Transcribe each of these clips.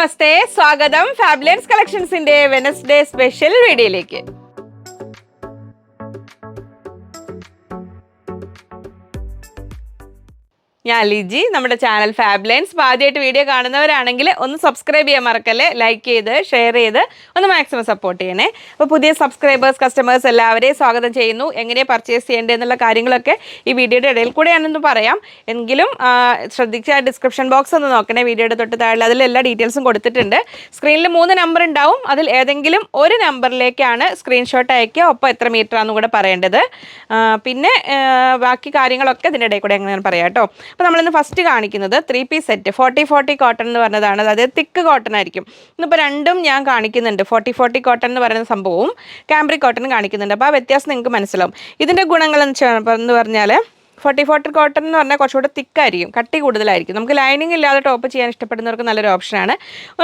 നമസ്തേ. സ്വാഗതം. ഫാബ്ലൻസ് കളക്ഷൻസിന്റെ Wednesday special വീഡിയോയിലേക്ക് ഞാൻ ലിജി നമ്മുടെ ചാനൽ ഫാബ്ലൈൻസ്. ആദ്യമായിട്ട് വീഡിയോ കാണുന്നവരാണെങ്കിൽ ഒന്ന് സബ്സ്ക്രൈബ് ചെയ്യാൻ മറക്കല്ലേ? ലൈക്ക് ചെയ്ത് ഷെയർ ചെയ്ത് ഒന്ന് മാക്സിമം സപ്പോർട്ട് ചെയ്യണേ. അപ്പോൾ പുതിയ സബ്സ്ക്രൈബേഴ്സ് കസ്റ്റമേഴ്സ് എല്ലാവരെയും സ്വാഗതം ചെയ്യുന്നു. എങ്ങനെ പർച്ചേസ് ചെയ്യേണ്ടത് എന്നുള്ള കാര്യങ്ങളൊക്കെ ഈ വീഡിയോയുടെ ഇടയിൽ കൂടെ ഞാനൊന്ന് പറയാം. എങ്കിലും ആ, ശ്രദ്ധിച്ച ഡിസ്ക്രിപ്ഷൻ ബോക്സ് ഒന്ന് നോക്കണേ. വീഡിയോയുടെ തൊട്ട് താഴെ അതിൽ എല്ലാ ഡീറ്റെയിൽസും കൊടുത്തിട്ടുണ്ട്. സ്ക്രീനിൽ മൂന്ന് നമ്പർ ഉണ്ടാവും. അതിൽ ഏതെങ്കിലും ഒരു നമ്പറിലേക്കാണ് സ്ക്രീൻഷോട്ട് അയക്കുക. ഒപ്പം എത്ര മീറ്റർ ആണെന്നും കൂടെ പറയേണ്ടത്. ആ, പിന്നെ ആ, ബാക്കി കാര്യങ്ങളൊക്കെ ഇതിന്റെ ഇടയിൽ കൂടെ എങ്ങനെയാണ് പറയാം കേട്ടോ. അപ്പോൾ നമ്മളിന്ന് ഫസ്റ്റ് കാണിക്കുന്നത് three piece set forty forty cotton എന്ന് പറഞ്ഞതാണ്. അതായത് തിക്ക് കോട്ടൺ ആയിരിക്കും. ഇന്നിപ്പോൾ രണ്ടും ഞാൻ കാണിക്കുന്നുണ്ട്. ഫോർട്ടി ഫോർട്ടി കോട്ടൺ എന്ന് പറയുന്ന സംഭവവും കാംബ്രി കോട്ടൺ കാണിക്കുന്നുണ്ട്. അപ്പോൾ ആ വ്യത്യാസം നിങ്ങൾക്ക് മനസ്സിലാവും. ഇതിന്റെ ഗുണങ്ങൾ എന്ന് പറഞ്ഞാൽ ഫോർട്ടി ഫോർട്ടി കോട്ടൺ എന്ന് പറഞ്ഞാൽ കുറച്ചുകൂടെ തിക്കായിരിക്കും കട്ടി കൂടുതലായിരിക്കും. നമുക്ക് ലൈനിങ് ഇല്ലാതെ ടോപ്പ് ചെയ്യാൻ ഇഷ്ടപ്പെടുന്നവർക്ക് നല്ലൊരു ഓപ്ഷനാണ്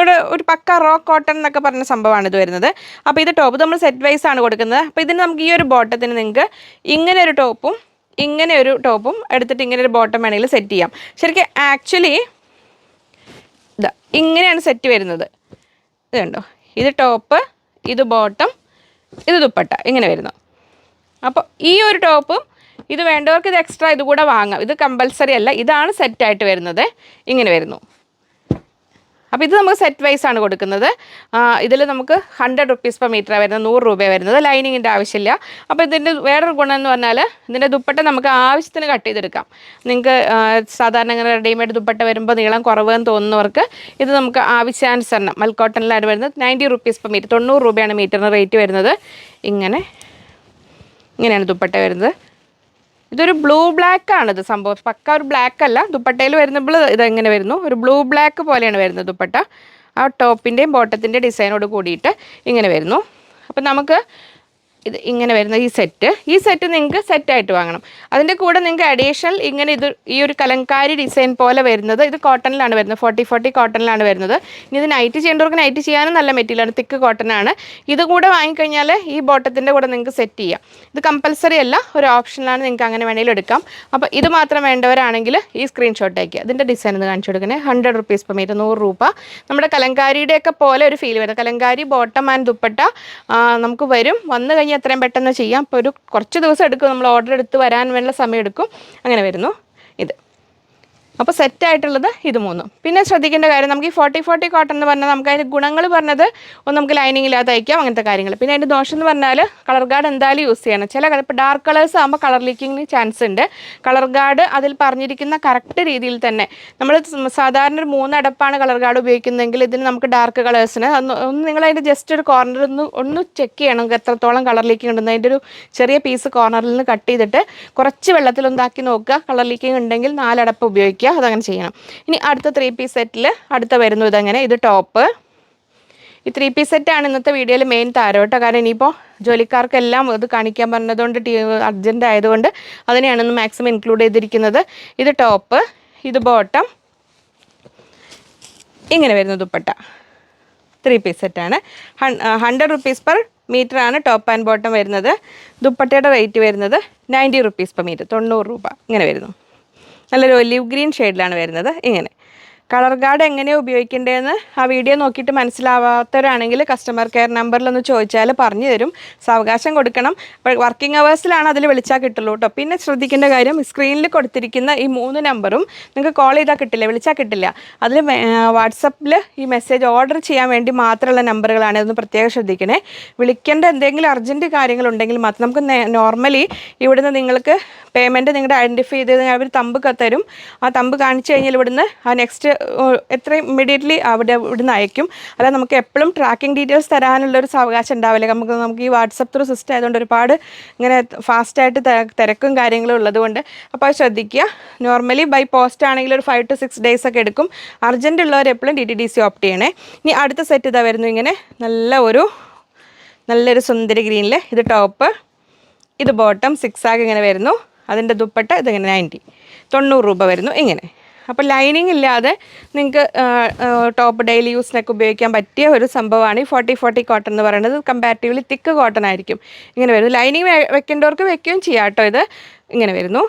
ഒരു ഒരു പക്ക റോ കോട്ടൺ എന്നൊക്കെ പറഞ്ഞ സംഭവമാണ് ഇത് വരുന്നത്. അപ്പോൾ ഇത് ടോപ്പ് നമ്മൾ സെറ്റ് വൈസ് ആണ് കൊടുക്കുന്നത്. അപ്പോൾ ഇതിന് നമുക്ക് ഈ ഒരു ബോട്ടത്തിന് നിങ്ങൾക്ക് ഇങ്ങനെ ഒരു ടോപ്പും ഇങ്ങനെ ഒരു ടോപ്പും എടുത്തിട്ട് ഇങ്ങനെ ഒരു ബോട്ടം വേണമെങ്കിൽ സെറ്റ് ചെയ്യാം. ശരിക്കും ആക്ച്വലി ഇതാ ഇങ്ങനെയാണ് സെറ്റ് വരുന്നത്. ഇത് കണ്ടോ? ഇത് ടോപ്പ് ഇത് ബോട്ടം ഇത് ദുപ്പട്ട. ഇങ്ങനെ വരുന്നു. അപ്പോൾ ഈ ഒരു ടോപ്പും ഇത് വേണ്ടവർക്ക് ഇത് എക്സ്ട്രാ ഇതുകൂടെ വാങ്ങാം. ഇത് കമ്പൽസറി അല്ല. ഇതാണ് സെറ്റായിട്ട് വരുന്നത്. ഇങ്ങനെ വരുന്നു. അപ്പോൾ ഇത് നമുക്ക് സെറ്റ് വൈസ് ആണ് കൊടുക്കുന്നത്. ഇതിൽ നമുക്ക് ഹൺഡ്രഡ് റുപ്പീസ് പെർ മീറ്റർ വരുന്നത് നൂറ് രൂപ വരുന്നത്. ലൈനിങ്ങിന്റെ ആവശ്യമില്ല. അപ്പോൾ ഇതിന്റെ വേറൊരു ഗുണം എന്ന് പറഞ്ഞാൽ ഇതിന്റെ ദുപ്പട്ട നമുക്ക് ആവശ്യത്തിന് കട്ട് ചെയ്തെടുക്കാം. നിങ്ങൾക്ക് സാധാരണ ഇങ്ങനെ റെഡിമെയ്ഡ് ദുപ്പട്ട വരുമ്പോൾ നീളം കുറവെന്ന് തോന്നുന്നവർക്ക് ഇത് നമുക്ക് ആവശ്യാനുസരണം മൽക്കോട്ടണിലാണ് വരുന്നത് നയന്റി റുപ്പീസ് പെർ മീറ്റർ തൊണ്ണൂറ് രൂപയാണ് മീറ്ററിന് റേറ്റ് വരുന്നത്. ഇങ്ങനെ ഇങ്ങനെയാണ് ദുപ്പട്ട വരുന്നത്. ഇതൊരു ബ്ലൂ ബ്ലാക്ക് ആണ് ഇത് സംഭവം. പക്ക ഒരു ബ്ലാക്ക് അല്ല. ദുപ്പട്ടയിൽ വരുമ്പോൾ ഇതെങ്ങനെ വരുന്നു? ഒരു ബ്ലൂ ബ്ലാക്ക് പോലെയാണ് വരുന്നത് ദുപ്പട്ട. ആ ടോപ്പിന്റെയും ബോട്ടത്തിന്റെ ഡിസൈനോട് കൂടിയിട്ട് ഇങ്ങനെ വരുന്നു. അപ്പം നമുക്ക് ഇത് ഇങ്ങനെ വരുന്ന ഈ സെറ്റ്. ഈ സെറ്റ് നിങ്ങൾക്ക് സെറ്റായിട്ട് വാങ്ങണം. അതിന്റെ കൂടെ നിങ്ങൾക്ക് അഡീഷണൽ ഇങ്ങനെ ഇത് ഈ ഒരു കലങ്കാരി ഡിസൈൻ പോലെ വരുന്നത്. ഇത് കോട്ടണിലാണ് വരുന്നത്. ഫോർട്ടി ഫോർട്ടി കോട്ടണിലാണ് വരുന്നത്. ഇനി ഇത് നൈറ്റ് ചെയ്യേണ്ടവർക്ക് നൈറ്റ് ചെയ്യാനും നല്ല മെറ്റീരിയലാണ് തിക്ക് കോട്ടൺ ആണ്. ഇത് കൂടെ വാങ്ങിക്കഴിഞ്ഞാൽ ഈ ബോട്ടത്തിന്റെ കൂടെ നിങ്ങൾക്ക് സെറ്റ് ചെയ്യാം. ഇത് കമ്പൽസറി അല്ല. ഒരു ഓപ്ഷനിലാണ് നിങ്ങൾക്ക് അങ്ങനെ വേണമെങ്കിലും എടുക്കാം. അപ്പോൾ ഇത് മാത്രം വേണ്ടവരാണെങ്കിൽ ഈ സ്ക്രീൻഷോട്ട് അയക്കുക ഇതിന്റെ ഡിസൈൻ ഒന്ന് കാണിച്ചു കൊടുക്കണേ. ഹൺഡ്രഡ് റുപ്പീസ് പെർ മീറ്റർ നൂറ് രൂപ. നമ്മുടെ കലങ്കാരിയുടെയൊക്കെ പോലെ ഒരു ഫീൽ വരുന്നത്. കലങ്കാരി ബോട്ടം ആൻഡ് ദുപ്പട്ട നമുക്ക് വരും. വന്നു കഴിഞ്ഞാൽ എത്രയും പെട്ടെന്ന് ചെയ്യാം. ഇപ്പോൾ ഒരു കുറച്ച് ദിവസം എടുക്കും. നമ്മൾ ഓർഡർ എടുത്ത് വരാൻ വേണ്ട സമയം എടുക്കും. അങ്ങനെ വരുന്നു. ഇത്. അപ്പോൾ സെറ്റായിട്ടുള്ളത് ഇത് മൂന്നും. പിന്നെ ശ്രദ്ധിക്കേണ്ട കാര്യം നമുക്ക് ഈ ഫോർട്ടി ഫോർട്ടി കോട്ടൺ എന്ന് പറഞ്ഞാൽ നമുക്ക് അതിന്റെ ഗുണങ്ങൾ പറഞ്ഞത് ഒന്ന് നമുക്ക് ലൈനിങ് ഇല്ലാതെ അയക്കാം അങ്ങനത്തെ കാര്യങ്ങൾ. പിന്നെ അതിന്റെ ദോഷം എന്ന് പറഞ്ഞാൽ കളർ ഗാർഡ് എന്തായാലും യൂസ് ചെയ്യണം. ചില ഇപ്പോൾ ഡാർക്ക് കളേഴ്സ് ആകുമ്പോൾ കളർ ലീക്കിങ്ങിന് ചാൻസ് ഉണ്ട്. കളർ ഗാർഡ് അതിൽ പറഞ്ഞിരിക്കുന്ന കറക്റ്റ് രീതിയിൽ തന്നെ നമ്മൾ സാധാരണ ഒരു മൂന്നടപ്പാണ് കളർ ഗാർഡ് ഉപയോഗിക്കുന്നതെങ്കിൽ ഇതിന് നമുക്ക് ഡാർക്ക് കളേഴ്സിന് ഒന്ന് നിങ്ങൾ അതിന്റെ ജസ്റ്റ് ഒരു കോർണർ ഒന്ന് ഒന്ന് ചെക്ക് ചെയ്യണം എത്രത്തോളം കളർ ലീക്കിംഗ് ഉണ്ടെന്ന്. അതിന്റെ ഒരു ചെറിയ പീസ് കോർണറിൽ നിന്ന് കട്ട് ചെയ്തിട്ട് കുറച്ച് വെള്ളത്തിലൊന്നാക്കി നോക്കുക. കളർ ലീക്കിംഗ് ഉണ്ടെങ്കിൽ നാലടപ്പ് ഉപയോഗിക്കുക. അതങ്ങനെ ചെയ്യണം. ഇനി അടുത്ത ത്രീ പീസ് സെറ്റിൽ അടുത്ത വരുന്നു ഇതങ്ങനെ ഇത് ടോപ്പ് ഈ ത്രീ പീസ് സെറ്റാണ് ഇന്നത്തെ വീഡിയോയിൽ മെയിൻ താരം കേട്ടോ. കാരണം ഇനിയിപ്പോൾ ജോലിക്കാർക്കെല്ലാം ഇത് കാണിക്കാൻ പറഞ്ഞതുകൊണ്ട് ടീ അർജന്റ് ആയതുകൊണ്ട് അതിനെയാണ് ഇന്ന് മാക്സിമം ഇൻക്ലൂഡ് ചെയ്തിരിക്കുന്നത്. ഇത് ടോപ്പ് ഇത് ബോട്ടം ഇങ്ങനെ വരുന്നു ദുപ്പട്ട. ത്രീ പീസ് സെറ്റാണ് ഹൺഡ്രഡ് റുപ്പീസ് പെർ മീറ്റർ ആണ് ടോപ്പ് ആൻഡ് ബോട്ടം വരുന്നത്. ദുപ്പട്ടയുടെ റേറ്റ് വരുന്നത് നയന്റി റുപ്പീസ് പെർ മീറ്റർ തൊണ്ണൂറ് രൂപ. ഇങ്ങനെ വരുന്നു. നല്ലൊരു ഒലിവ് ഗ്രീൻ ഷെയ്ഡിലാണ് വരുന്നത്. ഇങ്ങനെ. കളർ ഗാർഡ് എങ്ങനെയാണ് ഉപയോഗിക്കേണ്ടതെന്ന് ആ വീഡിയോ നോക്കിയിട്ട് മനസ്സിലാവാത്തവരാണെങ്കിൽ കസ്റ്റമർ കെയർ നമ്പറിലൊന്ന് ചോദിച്ചാൽ പറഞ്ഞു തരും. സാവകാശം കൊടുക്കണം. വർക്കിംഗ് അവേഴ്സിലാണ് അതിൽ വിളിച്ചാൽ കിട്ടുള്ളൂ കേട്ടോ പിന്നെ ശ്രദ്ധിക്കേണ്ട കാര്യം സ്ക്രീനിൽ കൊടുത്തിരിക്കുന്ന ഈ മൂന്ന് നമ്പറും നിങ്ങൾക്ക് കോൾ ചെയ്താൽ കിട്ടില്ല വിളിച്ചാൽ കിട്ടില്ല. അതിൽ വാട്സപ്പിൽ ഈ മെസ്സേജ് ഓർഡർ ചെയ്യാൻ വേണ്ടി മാത്രമുള്ള നമ്പറുകളാണ് ഇതൊന്ന് പ്രത്യേകം ശ്രദ്ധിക്കണേ. വിളിക്കേണ്ട എന്തെങ്കിലും അർജന്റ് കാര്യങ്ങളുണ്ടെങ്കിൽ മാത്രം നമുക്ക് നോർമലി ഇവിടുന്ന് നിങ്ങൾക്ക് പേയ്മെന്റ് നിങ്ങളുടെ ഐഡന്റിഫൈ ചെയ്ത് അവർ തമ്പ് കത്തരും തരും. ആ തമ്പ് കാണിച്ചു കഴിഞ്ഞാൽ ഇവിടുന്ന് ആ നെക്സ്റ്റ് എത്രയും ഇമ്മീഡിയറ്റ്ലി അവിടെ ഇവിടുന്ന് അയക്കും. അല്ല നമുക്ക് എപ്പോഴും ട്രാക്കിംഗ് ഡീറ്റെയിൽസ് തരാനുള്ള ഒരു സാവകാശം ഉണ്ടാവില്ല. നമുക്ക് നമുക്ക് ഈ വാട്സപ്പ് ത്രൂ സിസ്റ്റം ആയതുകൊണ്ട് ഒരുപാട് ഇങ്ങനെ ഫാസ്റ്റായിട്ട് തിരക്കും കാര്യങ്ങളും ഉള്ളതുകൊണ്ട് അപ്പോൾ അത് ശ്രദ്ധിക്കുക. നോർമലി ബൈ പോസ്റ്റ് ആണെങ്കിൽ ഒരു ഫൈവ് ടു സിക്സ് ഡേയ്സ് ഒക്കെ എടുക്കും. അർജന്റ് ഉള്ളവർ എപ്പോഴും D T D C opt ചെയ്യണേ. ഇനി അടുത്ത സെറ്റ് ഇതാ വരുന്നു ഇങ്ങനെ നല്ല ഒരു നല്ലൊരു സുന്ദരി ഗ്രീനിൽ ഇത് ടോപ്പ് ഇത് ബോട്ടം സിക്സ് ആഗ് ഇങ്ങനെ വരുന്നു. അതിന്റെ ദുപ്പട്ട ഇതിങ്ങനെ നയന്റി തൊണ്ണൂറ് രൂപ വരുന്നു ഇങ്ങനെ. അപ്പോൾ ലൈനിങ് ഇല്ലാതെ നിങ്ങൾക്ക് ടോപ്പ് ഡെയിലി യൂസിനൊക്കെ ഉപയോഗിക്കാൻ പറ്റിയ ഒരു സംഭവമാണ് ഈ ഫോർട്ടി ഫോർട്ടി കോട്ടൺ എന്ന് പറയുന്നത്. കമ്പാരിറ്റീവ്ലി തിക്ക് കോട്ടൺ ആയിരിക്കും. ഇങ്ങനെ വരുന്നു. ലൈനിങ് വെക്കേണ്ടവർക്ക് വെക്കുകയും ചെയ്യാം കേട്ടോ ഇത്. ഇങ്ങനെ വരുന്നു.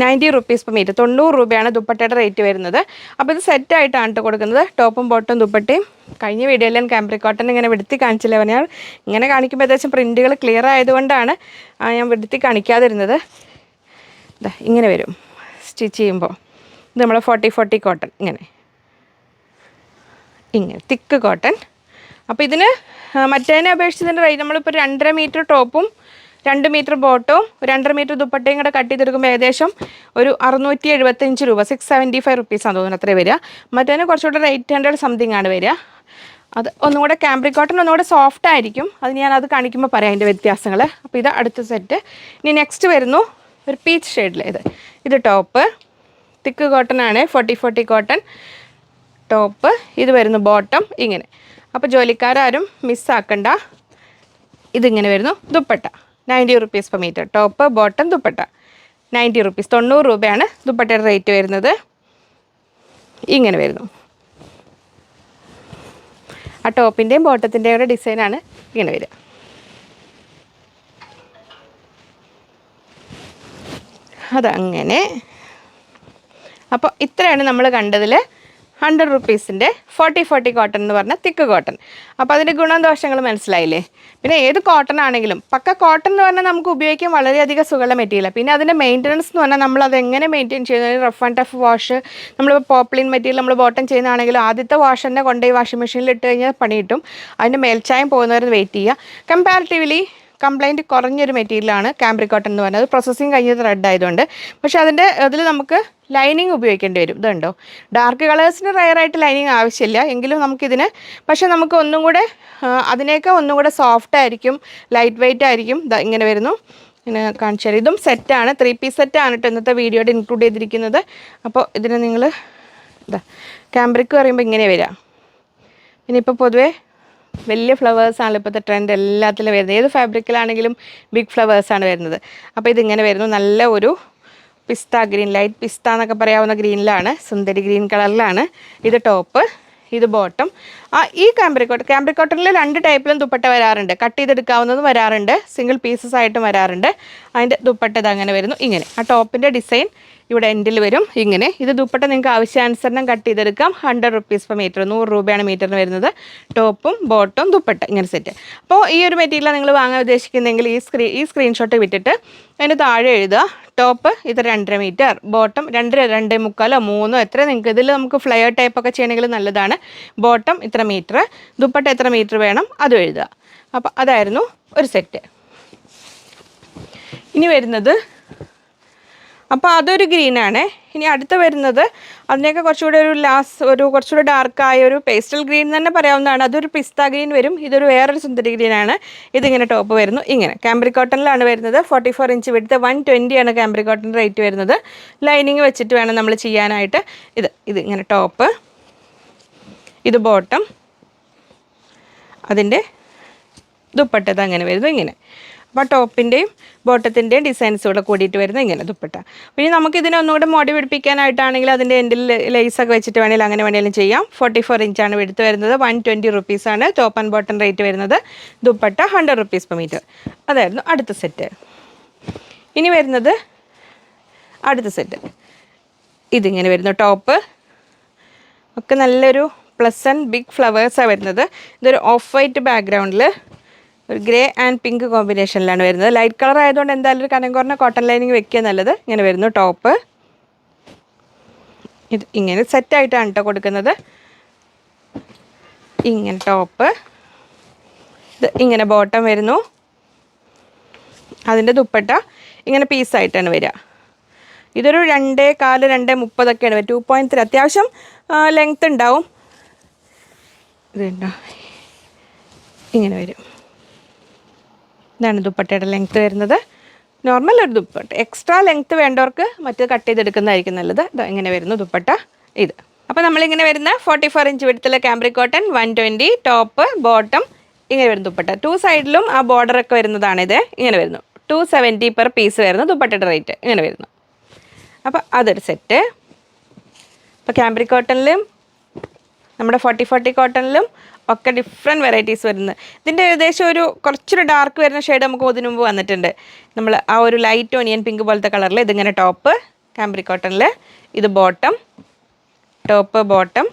നയന്റി റുപ്പീസ് പെർ മീറ്റർ തൊണ്ണൂറ് രൂപയാണ് ദുപ്പട്ടയുടെ റേറ്റ് വരുന്നത്. അപ്പോൾ ഇത് സെറ്റായിട്ടാണ് കൊടുക്കുന്നത്. ടോപ്പും ബോട്ടും ദുപ്പട്ടയും. കഴിഞ്ഞ വീഡിയോയിൽ ഞാൻ കാംബ്രിക് കോട്ടൺ ഇങ്ങനെ വെടുത്തി കാണിച്ചില്ല ഞാൻ ഇങ്ങനെ കാണിക്കുമ്പോൾ ഏകദേശം പ്രിന്റുകൾ ക്ലിയർ ആയതുകൊണ്ടാണ് ഞാൻ വെടുത്തി കാണിക്കാതിരുന്നത്. ഇങ്ങനെ വരും. സ്റ്റിച്ച് ചെയ്യുമ്പോൾ ഇത് നമ്മൾ ഫോർട്ടി ഫോർട്ടി കോട്ടൺ ഇങ്ങനെ. ഇങ്ങനെ തിക്ക് കോട്ടൺ അപ്പോൾ ഇതിന് മറ്റേതിനെ അപേക്ഷിച്ച് ഇതിന്റെ റേറ്റ് നമ്മളിപ്പോൾ രണ്ടര മീറ്റർ ടോപ്പും രണ്ട് മീറ്റർ ബോട്ടവും രണ്ടര മീറ്റർ ദുപ്പട്ടയും കൂടെ കട്ട് ചെയ്തെടുക്കുമ്പോൾ ഏകദേശം ഒരു അറുന്നൂറ്റി എഴുപത്തഞ്ച് രൂപ സിക്സ് സെവന്റി ഫൈവ് റുപ്പീസാണ് തോന്നുന്നു അത്രേ വരിക. മറ്റേതിന് കുറച്ചുകൂടെ എയ്റ്റ് ഹൺഡ്രഡ് സംതിങ് ആണ് വരിക. അത് ഒന്നും കൂടെ കാംബ്രിക് കോട്ടൺ ഒന്നുകൂടെ സോഫ്റ്റ് ആയിരിക്കും. അത് ഞാൻ അത് കാണിക്കുമ്പോൾ പറയാം അതിന്റെ വ്യത്യാസങ്ങൾ. അപ്പോൾ ഇത് അടുത്ത സെറ്റ് ഇനി നെക്സ്റ്റ് വരുന്നു ഒരു പീച്ച് ഷെയ്ഡിൽ ഇത്. ഇത് ടോപ്പ് തിക്ക് കോട്ടൺ ആണ്. ഫോർട്ടി ഫോർട്ടി കോട്ടൺ ടോപ്പ് ഇത് വരുന്നു ബോട്ടം ഇങ്ങനെ. അപ്പോൾ ജോലിക്കാരും മിസ്സാക്കണ്ട ഇതിങ്ങനെ വരുന്നു. Dupatta. Ninety rupees per metre top bottom dupatta. Ninety rupees തൊണ്ണൂറ് രൂപയാണ് ദുപ്പട്ടയുടെ റേറ്റ് വരുന്നത്. ഇങ്ങനെ വരുന്നു. ആ ടോപ്പിന്റെയും ബോട്ടത്തിന്റെയും ഒരു ഡിസൈനാണ് ഇങ്ങനെ വരിക. അതങ്ങനെ. അപ്പോൾ ഇത്രയാണ് നമ്മൾ കണ്ടതിൽ ഹൺഡ്രഡ് റുപ്പീസിന്റെ ഫോർട്ടി ഫോർട്ടി കോട്ടൺ എന്ന് പറഞ്ഞാൽ തിക്ക് കോട്ടൺ അപ്പോൾ അതിന്റെ ഗുണദോഷങ്ങൾ മനസ്സിലായില്ലേ? പിന്നെ ഏത് കോട്ടൺ ആണെങ്കിലും പക്ക കോട്ടൺ എന്ന് പറഞ്ഞാൽ നമുക്ക് ഉപയോഗിക്കാൻ വളരെയധികം സുഖമുള്ള മെറ്റീരിയൽ പിന്നെ അതിന്റെ മെയിന്റനൻസ് എന്ന് പറഞ്ഞാൽ നമ്മൾ അത് എങ്ങനെ മെയിന്റെയിൻ ചെയ്യുന്നത് റഫ് ആൻഡ് ടഫ് വാഷ് നമ്മൾ പോപ്ലിൻ മെറ്റീരിയൽ നമ്മൾ ബോട്ടം ചെയ്യുന്നതാണെങ്കിലും ആദ്യത്തെ വാഷ് തന്നെ കൊണ്ടുപോയി വാഷിംഗ് മെഷീനിൽ ഇട്ട് കഴിഞ്ഞാൽ പണി കിട്ടും. അതിന്റെ മേൽച്ചായം പോകുന്നവരെ വെയിറ്റ് ചെയ്യുക. കമ്പാരിറ്റീവ്ലി കംപ്ലൈന്റ് കുറഞ്ഞൊരു മെറ്റീരിയലാണ് കാമ്പ്രി കോട്ടൺ എന്ന് പറയുന്നത്. പ്രോസസ്സിങ് കഴിഞ്ഞ ത്രെഡ് ആയതുകൊണ്ട്. പക്ഷേ അതിന്റെ അതിൽ നമുക്ക് ലൈനിങ് ഉപയോഗിക്കേണ്ടി വരും. ഇതുണ്ടോ? ഡാർക്ക് കളേഴ്സിന് റയറായിട്ട് ലൈനിങ് ആവശ്യമില്ല. എങ്കിലും നമുക്കിതിന് പക്ഷേ നമുക്ക് ഒന്നും കൂടെ അതിനേക്കാൾ ഒന്നും കൂടെ സോഫ്റ്റ് ആയിരിക്കും ലൈറ്റ് വെയിറ്റ് ആയിരിക്കും. ഇങ്ങനെ വരുന്നു. ഇങ്ങനെ കാണിച്ചു തരാം. ഇതും സെറ്റാണ് ത്രീ പീസ് സെറ്റാണ് കേട്ടോ ഇന്നത്തെ വീഡിയോയിൽ ഇൻക്ലൂഡ് ചെയ്തിരിക്കുന്നത്. അപ്പോൾ ഇതിന് നിങ്ങൾ ഇതാ ക്യാമ്പ്രിക്ക് പറയുമ്പോൾ ഇങ്ങനെ വരിക പിന്നെ ഇപ്പോൾ പൊതുവേ വലിയ ഫ്ലവേഴ്സാണ് ഇപ്പോഴത്തെ ട്രെൻഡ് എല്ലാത്തിലും വരുന്നത്. ഏത് ഫാബ്രിക്കിലാണെങ്കിലും ബിഗ് ഫ്ലവേഴ്സാണ് വരുന്നത്. അപ്പോൾ ഇതിങ്ങനെ വരുന്നു. നല്ല ഒരു പിസ്ത ഗ്രീൻ ലൈറ്റ് പിസ്ത എന്നൊക്കെ പറയാവുന്ന ഗ്രീനിലാണ് സുന്ദരി ഗ്രീൻ കളറിലാണ് ഇത് ടോപ്പ് ഇത് ബോട്ടം ആ ഈ കാംബ്രിക്കോട്ട് കാംബ്രിക്കോട്ടണിൽ രണ്ട് ടൈപ്പിലും ദുപ്പട്ട വരാറുണ്ട്. കട്ട് ചെയ്തെടുക്കാവുന്നതും വരാറുണ്ട്. സിംഗിൾ പീസസ് ആയിട്ടും വരാറുണ്ട്. അതിന്റെ ദുപ്പട്ട ഇത് അങ്ങനെ വരുന്നു. ഇങ്ങനെ. ആ ടോപ്പിന്റെ ഡിസൈൻ ഇവിടെ എൻഡിൽ വരും. ഇങ്ങനെ. ഇത് ദുപ്പട്ട നിങ്ങൾക്ക് ആവശ്യാനുസരണം കട്ട് ചെയ്തെടുക്കാം. ഹൺഡ്രഡ് റുപ്പീസ് പെർ മീറ്റർ നൂറ് രൂപയാണ് മീറ്ററിന് വരുന്നത്. ടോപ്പും ബോട്ടും ദുപ്പട്ട. ഇങ്ങനെ സെറ്റ് അപ്പോൾ ഈ ഒരു മെറ്റീരിയൽ നിങ്ങൾ വാങ്ങാൻ ഉദ്ദേശിക്കുന്നെങ്കിൽ ഈ സ്ക്രീൻ ഈ സ്ക്രീൻഷോട്ട് വിട്ടിട്ട് അതിന് താഴെ എഴുതുക. ടോപ്പ് ഇത് രണ്ടര മീറ്റർ ബോട്ടം രണ്ടര രണ്ട് മുക്കാലോ മൂന്നോ എത്ര നിങ്ങൾക്ക് ഇതിൽ നമുക്ക് ഫ്ലയർ ടൈപ്പൊക്കെ ചെയ്യണമെങ്കിൽ നല്ലതാണ്. ബോട്ടം ഇത്ര മീറ്റർ ദുപ്പട്ട എത്ര മീറ്റർ വേണം? അതും എഴുതുക. അപ്പോൾ അതായിരുന്നു ഒരു സെറ്റ്. ഇനി വരുന്നത് അപ്പോൾ അതൊരു ഗ്രീനാണ് ഇനി അടുത്ത് വരുന്നത് അതിനൊക്കെ കുറച്ചുകൂടെ ഒരു ലാസ്റ്റ് ഒരു കുറച്ചുകൂടെ ഡാർക്കായ ഒരു പേസ്റ്റൽ ഗ്രീൻ തന്നെ പറയാവുന്നതാണ്. അതൊരു പിസ്ത ഗ്രീൻ വരും. ഇതൊരു വേറൊരു സുന്ദരി ഗ്രീനാണ് ഇതിങ്ങനെ ടോപ്പ് വരുന്നു. ഇങ്ങനെ. ക്യാമ്പറി കോട്ടണിലാണ് വരുന്നത്. ഫോർട്ടി ഫോർ ഇഞ്ച് വിടുത്ത് വൺ ട്വന്റിയാണ് ക്യാമ്പറി കോട്ടൺ റേറ്റ് വരുന്നത്. ലൈനിങ് വെച്ചിട്ട് വേണം നമ്മൾ ചെയ്യാനായിട്ട്. ഇത് ഇത് ഇങ്ങനെ ടോപ്പ് ഇത് ബോട്ടം അതിന്റെ ദുപ്പട്ടത് അങ്ങനെ വരുന്നു ഇങ്ങനെ. അപ്പോൾ ടോപ്പിന്റെയും ബോട്ടത്തിന്റെയും ഡിസൈൻസ് കൂടെ കൂടിയിട്ട് വരുന്ന ഇങ്ങനെ ദുപ്പട്ട. പിന്നെ നമുക്ക് ഇതിനെ ഒന്നുകൂടെ മോടി പിടിപ്പിക്കാനായിട്ടാണെങ്കിൽ അതിന്റെ എൻഡിൽ ലേസൊക്കെ വെച്ചിട്ട് വേണമെങ്കിൽ അങ്ങനെ വേണമെങ്കിലും ചെയ്യാം. ഫോർട്ടി ഫോർ ഇഞ്ചാണ് എടുത്ത് വരുന്നത്. വൺ ട്വന്റി റുപ്പീസാണ് ടോപ്പ് ആൻഡ് ബോട്ടം റേറ്റ് വരുന്നത്. Dupatta hundred rupees per metre അതായിരുന്നു അടുത്ത സെറ്റ് ഇനി വരുന്നത് അടുത്ത സെറ്റ് ഇതിങ്ങനെ വരുന്നു ടോപ്പ് ഒക്കെ നല്ലൊരു പ്ലസന്റ് ബിഗ് ഫ്ലവേഴ്സാണ് വരുന്നത്. ഇതൊരു ഓഫ് വൈറ്റ് ബാക്ക്ഗ്രൗണ്ടിൽ ഒരു ഗ്രേ ആൻഡ് പിങ്ക് കോമ്പിനേഷനിലാണ് വരുന്നത്. ലൈറ്റ് കളർ ആയതുകൊണ്ട് എന്തായാലും ഒരു കനം കുറഞ്ഞ കോട്ടൺ ലൈനിങ് വെക്കുക നല്ലത്. ഇങ്ങനെ വരുന്നു ടോപ്പ് ഇത് ഇങ്ങനെ സെറ്റായിട്ടാണ് കേട്ടോ കൊടുക്കുന്നത്. ഇങ്ങനെ ടോപ്പ് ഇത് ഇങ്ങനെ ബോട്ടം വരുന്നു. അതിന്റെ ദുപ്പട്ട ഇങ്ങനെ പീസായിട്ടാണ് വരിക. ഇതൊരു രണ്ടേ കാൽ രണ്ടേ മുപ്പതൊക്കെയാണ് ടു പോയിന്റ് ത്രീ അത്യാവശ്യം ലെങ്ത് ഉണ്ടാവും. ഇതുണ്ടോ? ഇങ്ങനെ വരും. ഇതാണ് ദുപ്പട്ടയുടെ ലെങ്ത്ത് വരുന്നത്. നോർമൽ ഒരു ദുപ്പട്ട. എക്സ്ട്രാ ലെങ്ത്ത് വേണ്ടവർക്ക് മറ്റേ കട്ട് ചെയ്തെടുക്കുന്നതായിരിക്കും നല്ലത്. ഇതോ ഇങ്ങനെ വരുന്നു ദുപ്പട്ട. ഇത്. അപ്പോൾ നമ്മളിങ്ങനെ വരുന്ന ഫോർട്ടി ഫോർ ഇഞ്ച് വിടുത്തുള്ള ക്യാമ്പ്രി cotton one twenty top bottom ഇങ്ങനെ വരുന്ന ദുപ്പട്ട. ടു സൈഡിലും ആ ബോർഡറൊക്കെ വരുന്നതാണിത്. ഇങ്ങനെ വരുന്നു. ടു സെവന്റി പെർ പീസ് വരുന്നു ദുപ്പട്ടയുടെ റേറ്റ് ഇങ്ങനെ വരുന്നു. അപ്പോൾ അതൊരു സെറ്റ് അപ്പോൾ ക്യാമ്പ്രി കോട്ടണിലും നമ്മുടെ ഫോർട്ടി ഫോർട്ടി കോട്ടണിലും ഒക്കെ ഡിഫറെന്റ് വെറൈറ്റീസ് വരുന്നത് ഇതിന്റെ ഏകദേശം ഒരു കുറച്ചൊരു ഡാർക്ക് വരുന്ന ഷെയ്ഡ് നമുക്ക് ഇതിനു മുമ്പ് വന്നിട്ടുണ്ട്. നമ്മൾ ആ ഒരു ലൈറ്റ് ഓണിയൻ പിങ്ക് പോലത്തെ കളറിൽ ഇതിങ്ങനെ ടോപ്പ് കാംബ്രി കോട്ടണിൽ ഇത് ബോട്ടം ടോപ്പ് ബോട്ടം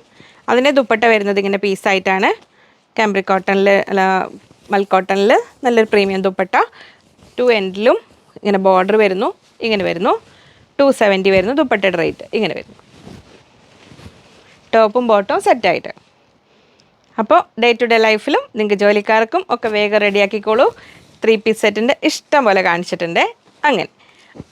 അതിന്റെ ദുപ്പട്ട വരുന്നത് ഇങ്ങനെ പീസായിട്ടാണ് കാംബ്രി കോട്ടണിൽ അല്ല മൽ കോട്ടണിൽ നല്ലൊരു പ്രീമിയം ദുപ്പട്ട. ടു എൻഡിലും ഇങ്ങനെ ബോർഡർ വരുന്നു ഇങ്ങനെ വരുന്നു. ടു സെവന്റി വരുന്നു ദുപ്പട്ടയുടെ റേറ്റ് ഇങ്ങനെ വരുന്നു. ടോപ്പും ബോട്ടവും സെറ്റായിട്ട്. അപ്പോൾ ഡേ ടു ഡേ ലൈഫിലും നിങ്ങൾക്ക് ജോലിക്കാർക്കും ഒക്കെ വേഗം റെഡിയാക്കിക്കോളൂ ത്രീ പീസ് സെറ്റിന്റെ ഇഷ്ടം പോലെ കാണിച്ചിട്ടുണ്ട്. അങ്ങനെ.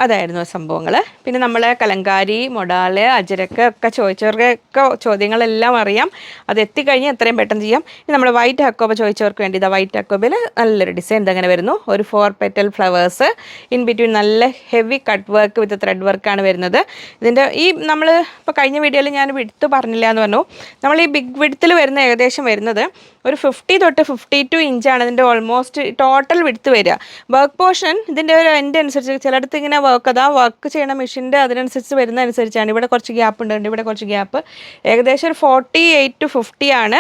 അതായിരുന്നു സംഭവങ്ങൾ പിന്നെ നമ്മൾ കലങ്കാരി മൊടാൽ അജരക്ക ഒക്കെ ചോദിച്ചവർക്കൊക്കെ ചോദ്യങ്ങളെല്ലാം അറിയാം. അത് എത്തിക്കഴിഞ്ഞാൽ എത്രയും പെട്ടെന്ന് ചെയ്യാം. ഇനി നമ്മൾ വൈറ്റ് ഹക്കോബ ചോദിച്ചവർക്ക് വേണ്ടി ഇതാ വൈറ്റ് ഹക്കോബിൽ നല്ലൊരു ഡിസൈൻ ഇതങ്ങനെ വരുന്നു. ഒരു four petal flowers in between നല്ല heavy cut work with thread വർക്കാണ് വരുന്നത്. ഇതിന്റെ ഈ നമ്മൾ ഇപ്പോൾ കഴിഞ്ഞ വീഡിയോയിൽ ഞാൻ വിടുത്ത് പറഞ്ഞില്ല എന്ന് പറഞ്ഞു. നമ്മൾ ഈ ബിഗ് വിടുത്തിൽ വരുന്ന ഏകദേശം വരുന്നത് ഒരു ഫിഫ്റ്റി തൊട്ട് ഫിഫ്റ്റി ടു ഇഞ്ചാണ് ഇതിന്റെ ഓൾമോസ്റ്റ് ടോട്ടൽ വിടുത്ത് വരിക. വർക്ക് പോർഷൻ ഇതിന്റെ ഒരു എന്റെ അനുസരിച്ച് ചിലയിടത്ത് ഇങ്ങനെ വർക്ക് അതാ വർക്ക് ചെയ്യുന്ന മെഷീന്റെ അതിനനുസരിച്ച് വരുന്ന അനുസരിച്ചാണ്. ഇവിടെ കുറച്ച് ഗ്യാപ്പ് ഉണ്ട് ഇവിടെ കുറച്ച് ഗ്യാപ്പ് ഏകദേശം ഒരു ഫോർട്ടി എയ്റ്റ് ടു ഫിഫ്റ്റി ആണ്.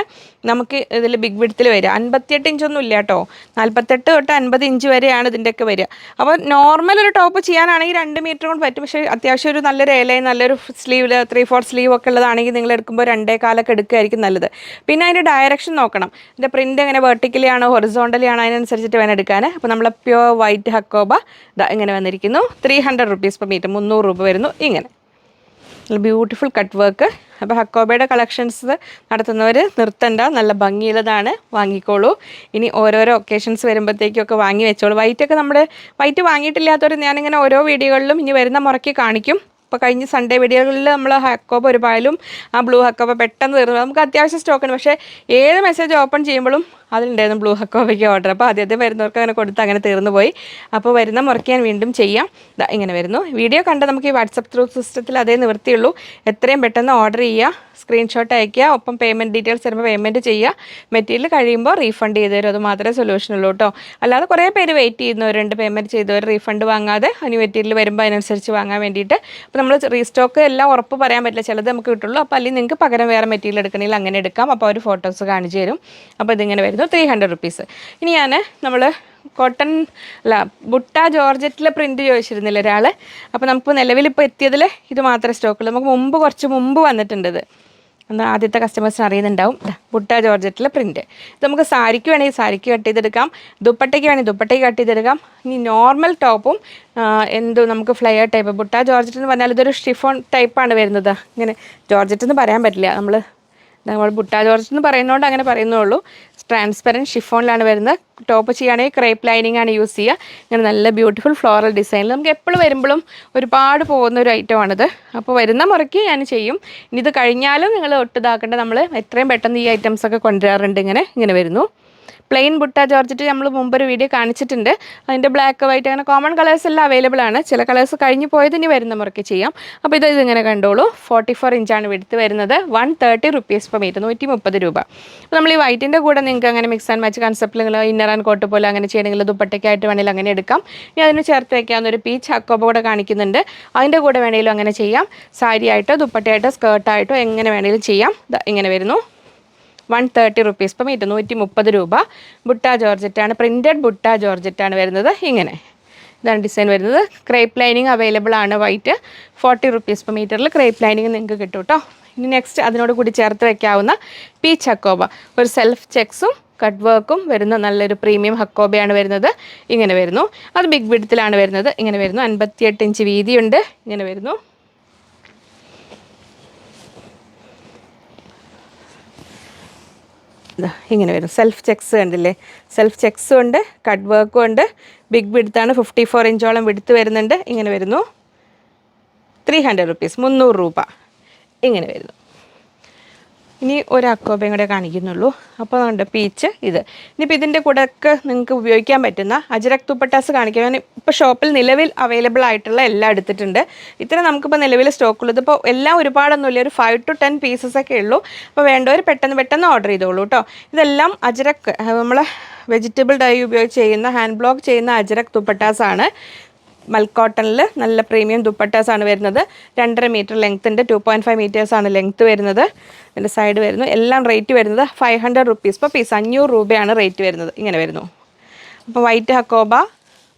നമുക്ക് ഇതിൽ ബിഗ് വിഡ്ത്തിൽ വരിക. അൻപത്തിയെട്ട് ഇഞ്ചൊന്നും ഇല്ല കേട്ടോ നാൽപ്പത്തെട്ട് തൊട്ട് അൻപത് ഇഞ്ച് വരെയാണ് ഇതിന്റെയൊക്കെ വരിക. അപ്പോൾ നോർമൽ ഒരു ടോപ്പ് ചെയ്യാനാണെങ്കിൽ രണ്ട് മീറ്റർ കൊണ്ട് പറ്റും. പക്ഷേ അത്യാവശ്യം ഒരു നല്ലൊരു ഏലയും നല്ലൊരു സ്ലീവ് ത്രീ ഫോർ സ്ലീവ് ഒക്കെ ഉള്ളതാണെങ്കിൽ നിങ്ങൾ എടുക്കുമ്പോൾ രണ്ടേ കാലൊക്കെ എടുക്കുകയായിരിക്കും നല്ലത്. പിന്നെ അതിന്റെ ഡയറക്ഷൻ നോക്കണം. ഇതിന്റെ പ്രിന്റ് എങ്ങനെ വെർട്ടിക്കലി ആണോ ഹൊറിസോണ്ടലി ആണോ അതിനനുസരിച്ചിട്ട് വേണം എടുക്കാൻ. അപ്പോൾ നമ്മൾ പ്യുവർ വൈറ്റ് ഹക്കോബ ഇങ്ങനെ വന്നിരിക്കുന്നു. Three hundred rupees per metre മുന്നൂറ് രൂപ വരുന്നു ഇങ്ങനെ. ബ്യൂട്ടിഫുൾ കട്ട് വർക്ക് അപ്പോൾ ഹക്കോബയുടെ കളക്ഷൻസ് നടത്തുന്നവർ നിർത്തണ്ട നല്ല ഭംഗിയുള്ളതാണ് വാങ്ങിക്കോളൂ. ഇനി ഓരോരോ ഒക്കേഷൻസ് വരുമ്പോഴത്തേക്കൊക്കെ വാങ്ങി വെച്ചോളൂ. വൈറ്റൊക്കെ നമ്മുടെ വൈറ്റ് വാങ്ങിയിട്ടില്ലാത്തവർ ഞാനിങ്ങനെ ഓരോ വീഡിയോകളിലും ഇനി വരുന്ന മുറയ്ക്ക് കാണിക്കും. ഇപ്പോൾ കഴിഞ്ഞ സൺഡേ വീഡിയോകളിൽ നമ്മൾ ഹക്കോബ് ഒരു പായലും ആ ബ്ലൂ ഹക്കോബ് പെട്ടെന്ന് തീർന്നു. നമുക്ക് അത്യാവശ്യം സ്റ്റോക്കുണ്ട് പക്ഷേ ഏത് മെസ്സേജ് ഓപ്പൺ ചെയ്യുമ്പോഴും അതിലുണ്ടായിരുന്നു ബ്ലൂ ഹക്കോബയ്ക്ക് ഓർഡർ അപ്പോൾ ആദ്യത്തെ വരുന്നവർക്ക് അങ്ങനെ കൊടുത്ത് അങ്ങനെ തീർന്നു പോയി അപ്പോൾ വരുന്ന മുറയ്ക്ക് ഞാൻ വീണ്ടും ചെയ്യാം. ഇങ്ങനെ വരുന്നു. വീഡിയോ കണ്ട് നമുക്ക് ഈ വാട്സപ്പ് ത്രൂ സിസ്റ്റത്തിൽ അതേ നിവൃത്തിയുള്ളൂ. എത്രയും പെട്ടെന്ന് ഓർഡർ ചെയ്യുക സ്ക്രീൻഷോട്ട് അയയ്ക്കുക ഒപ്പം പേയ്മെന്റ് ഡീറ്റെയിൽസ് തരുമ്പോൾ പേയ്മെന്റ് ചെയ്യുക. മെറ്റീരിയൽ കഴിയുമ്പോൾ റീഫണ്ട് ചെയ്ത് തരും. അത് മാത്രമേ സൊല്യൂഷൻ ഉള്ളൂ കേട്ടോ അല്ലാതെ കുറേ പേര് വെയിറ്റ് ചെയ്യുന്നവരുണ്ട് പേയ്മെന്റ് ചെയ്തവർ റീഫണ്ട് വാങ്ങാതെ ഇനി മെറ്റീരിയൽ വരുമ്പോൾ അതിനനുസരിച്ച് വാങ്ങാൻ വേണ്ടിയിട്ട്. അപ്പോൾ നമ്മൾ റീസ്റ്റോക്ക് എല്ലാം ഉറപ്പ് പറയാൻ പറ്റില്ല. ചിലത് നമുക്ക് കിട്ടുള്ളൂ. അപ്പോൾ അല്ലെങ്കിൽ നിങ്ങൾക്ക് പകരം വേറെ മെറ്റീരിയൽ എടുക്കണമെങ്കിൽ അങ്ങനെ എടുക്കാം. അപ്പോൾ അവർ ഫോട്ടോസ് കാണിച്ചു തരും. അപ്പോൾ ഇതിങ്ങനെ വരുന്നു. ത്രീ ഹൺഡ്രഡ് റുപ്പീസ് ഇനി ഞാൻ നമ്മൾ കോട്ടൺ അല്ല ബുട്ട ജോർജറ്റിലെ പ്രിന്റ് ചോദിച്ചിരുന്നില്ല ഒരാൾ അപ്പോൾ നമുക്ക് നിലവിൽ ഇപ്പോൾ എത്തിയതിൽ ഇത് മാത്രമേ സ്റ്റോക്കുള്ളൂ നമുക്ക് മുമ്പ് കുറച്ച് മുമ്പ് വന്നിട്ടുണ്ട് ഇത്. എന്നാൽ ആദ്യത്തെ കസ്റ്റമേഴ്സിന് അറിയുന്നുണ്ടാവും. ബുട്ട ജോർജറ്റിലെ പ്രിന്റ് ഇത് നമുക്ക് സാരിക്ക് വേണമെങ്കിൽ സാരിക്ക് കട്ട് ചെയ്തെടുക്കാം. ദുപ്പട്ടയ്ക്ക് വേണമെങ്കിൽ ദുപ്പട്ടയ്ക്ക് കട്ട് ചെയ്തെടുക്കാം. ഇനി നോർമൽ ടോപ്പും എന്തു നമുക്ക് ഫ്ലെയർ ടൈപ്പ് ബുട്ട ജോർജറ്റ് എന്ന് പറഞ്ഞാൽ ഇതൊരു ഷിഫോൺ ടൈപ്പാണ് വരുന്നത്. ഇങ്ങനെ ജോർജറ്റ് എന്ന് പറയാൻ പറ്റില്ല. നമ്മൾ നമ്മൾ ബുട്ടാ ജോർജ് എന്ന് പറയുന്നതുകൊണ്ട് അങ്ങനെ പറയുന്നുള്ളൂ ട്രാൻസ്പെറന്റ് ഷിഫോണിലാണ് വരുന്നത്. ടോപ്പ് ചെയ്യുകയാണെങ്കിൽ ക്രേപ്പ് ലൈനിങ് ആണ് യൂസ് ചെയ്യുക. ഇങ്ങനെ നല്ല ബ്യൂട്ടിഫുൾ ഫ്ലോറൽ ഡിസൈനിൽ നമുക്ക് എപ്പോഴും വരുമ്പോഴും ഒരുപാട് പോകുന്ന ഒരു ഐറ്റമാണിത് അപ്പോൾ വരുന്ന മുറയ്ക്ക് ഞാൻ ചെയ്യും. ഇനി ഇത് കഴിഞ്ഞാലും നിങ്ങൾ ഒട്ടിതാക്കേണ്ട നമ്മൾ എത്രയും പെട്ടെന്ന് ഈ ഐറ്റംസ് ഒക്കെ കൊണ്ടുവരാറുണ്ട് ഇങ്ങനെ ഇങ്ങനെ വരുന്നു. പ്ലെയിൻ ബുട്ട ജോർജറ്റ് നമ്മൾ മുമ്പൊരു വീഡിയോ കാണിച്ചിട്ടുണ്ട്. അതിന്റെ ബ്ലാക്ക് വൈറ്റ് അങ്ങനെ കോമൺ കളേഴ്സ് എല്ലാം അവൈലബിൾ ആണ്. ചില കളേഴ്സ് കഴിഞ്ഞ് പോയത് ഇനി വരുന്ന മുറയ്ക്ക് ചെയ്യാം. അപ്പോൾ ഇത് ഇതിങ്ങനെ കണ്ടോളൂ. ഫോർട്ടി ഫോർ ഇഞ്ചാണ് വിടുത്ത് വരുന്നത്. One thirty rupees per metre നൂറ്റി മുപ്പത് രൂപ. അപ്പോൾ നമ്മൾ ഈ വൈറ്റിന്റെ കൂടെ നിങ്ങൾക്ക് അങ്ങനെ മിക്സ് ആൻഡ് മാച്ച് കൺസെപ്റ്റിൽ നിങ്ങൾ ഇന്നർ ആൻഡ് കോട്ട് പോലെ അങ്ങനെ ചെയ്യണമെങ്കിൽ ദുപ്പട്ടയ്ക്കായിട്ട് വേണമെങ്കിൽ അങ്ങനെ എടുക്കാം. ഇനി അതിന് ചേർത്ത് വയ്ക്കാവുന്ന ഒരു പീച്ച് ഹക്കോബ കൂടെ കാണിക്കുന്നുണ്ട്. അതിന്റെ കൂടെ വേണമെങ്കിലും അങ്ങനെ ചെയ്യാം. സാരിയായിട്ടോ ദുപ്പട്ടയായിട്ടോ സ്കേർട്ടായിട്ടോ എങ്ങനെ വേണമെങ്കിലും ചെയ്യാം. ഇങ്ങനെ വരുന്നു. One thirty rupees. ഇപ്പം ഇരുന്നൂറ്റി നൂറ്റി മുപ്പത് രൂപ ബുട്ട ജോർജറ്റാണ്. പ്രിന്റഡ് ബുട്ട ജോർജറ്റാണ് വരുന്നത്. ഇങ്ങനെ ഇതാണ് ഡിസൈൻ വരുന്നത്. ക്രേപ്പ് ലൈനിങ് അവൈലബിൾ ആണ്. വൈറ്റ് ഫോർട്ടി റുപ്പീസ് പെർ മീറ്ററിൽ ക്രേപ്പ് ലൈനിങ് നിങ്ങൾക്ക് കിട്ടും കേട്ടോ. ഇനി നെക്സ്റ്റ് അതിനോട് കൂടി ചേർത്ത് വയ്ക്കാവുന്ന പീച്ച് ഹക്കോബ ഒരു സെൽഫ് ചെക്സും കട്ട് വർക്കും വരുന്ന നല്ലൊരു പ്രീമിയം ഹക്കോബയാണ് വരുന്നത്. ഇങ്ങനെ വരുന്നു. അത് ബിഗ് വിഡത്തിലാണ് വരുന്നത്. ഇങ്ങനെ വരുന്നു. അൻപത്തിയെട്ട് ഇഞ്ച് വീതിയുണ്ട്. ഇങ്ങനെ വരുന്നു. ഇങ്ങനെ വരും. സെൽഫ് ചെക്സ് കണ്ടില്ലേ? സെൽഫ് ചെക്സും ഉണ്ട് കട്ട് വർക്കും ഉണ്ട്. ബിഗ് വിടുത്താണ് ഫിഫ്റ്റി ഫോർ ഇഞ്ചോളം വിടുത്ത് വരുന്നുണ്ട്. ഇങ്ങനെ വരുന്നു. ത്രീ ഹൺഡ്രഡ് റുപ്പീസ് മുന്നൂറ് രൂപ. ഇങ്ങനെ വരുന്നു. ഇനി ഒരു അക്കോബയും കൂടെ കാണിക്കുന്നുള്ളൂ. അപ്പോൾ നമ്മുടെ പീച്ച് ഇത്. ഇനിയിപ്പോൾ ഇതിന്റെ കൂടെ നിങ്ങൾക്ക് ഉപയോഗിക്കാൻ പറ്റുന്ന അജരക് തുപ്പട്ടാസ് കാണിക്കാൻ ഞാൻ ഇപ്പോൾ ഷോപ്പിൽ നിലവിൽ അവൈലബിൾ ആയിട്ടുള്ള എല്ലാം എടുത്തിട്ടുണ്ട്. ഇത്ര നമുക്കിപ്പോൾ നിലവിൽ സ്റ്റോക്കുള്ളത് ഇപ്പോൾ എല്ലാം ഒരുപാടൊന്നുമില്ല ഒരു ഫൈവ് ടു ടെൻ പീസസ് ഒക്കെ ഉള്ളൂ. അപ്പോൾ വേണ്ടവർ പെട്ടെന്ന് പെട്ടെന്ന് ഓർഡർ ചെയ്തോളൂ കേട്ടോ ഇതെല്ലാം അജരക് നമ്മൾ വെജിറ്റബിൾ ഡൈ ഉപയോഗിച്ച് ചെയ്യുന്ന ഹാൻഡ് ബ്ലോക്ക് ചെയ്യുന്ന അജരക് തുപ്പട്ടാസ് ആണ് മൽക്കോട്ടണിൽ നല്ല പ്രീമിയം ദുപ്പട്ടാസാണ് വരുന്നത്. രണ്ടര മീറ്റർ ലെങ്ത്തിന്റെ ടു പോയിന്റ് ഫൈവ് മീറ്റേഴ്സാണ് ലെങ്ത്ത് വരുന്നത്. ഇതിന്റെ സൈഡ് വരുന്നു. എല്ലാം റേറ്റ് വരുന്നത് five hundred rupees per piece അഞ്ഞൂറ് രൂപയാണ് റേറ്റ് വരുന്നത്. ഇങ്ങനെ വരുന്നു. അപ്പോൾ വൈറ്റ് ഹക്കോബ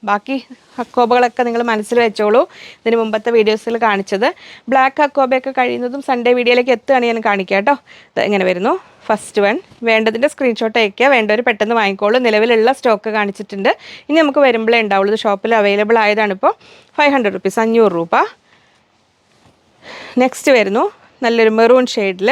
ബാക്കി ഹക്കോബകളൊക്കെ നിങ്ങൾ മനസ്സിൽ വെച്ചോളൂ. ഇതിന് മുമ്പത്തെ വീഡിയോസിൽ കാണിച്ചത്. ബ്ലാക്ക് ഹക്കോബയൊക്കെ കഴിയുന്നതും സൺഡേ വീഡിയോയിലേക്ക് എത്തുകയാണ് ഞാൻ കാണിക്കുക കേട്ടോ. ഇത് ഇങ്ങനെ വരുന്നു. ഫസ്റ്റ് വൺ വേണ്ടതിന്റെ സ്ക്രീൻഷോട്ട് അയക്കുക വേണ്ടവർ പെട്ടെന്ന് വാങ്ങിക്കോളൂ. നിലവിലുള്ള സ്റ്റോക്ക് കാണിച്ചിട്ടുണ്ട്. ഇനി നമുക്ക് വരുമ്പോഴേ ഉണ്ടാവുള്ളൂ. ഇത് ഷോപ്പിൽ അവൈലബിൾ ആയതാണ് ഇപ്പോൾ ഫൈവ് ഹൺഡ്രഡ് റുപ്പീസ് അഞ്ഞൂറ് രൂപ. നെക്സ്റ്റ് വരുന്നു. നല്ലൊരു മെറൂൺ ഷെയ്ഡിൽ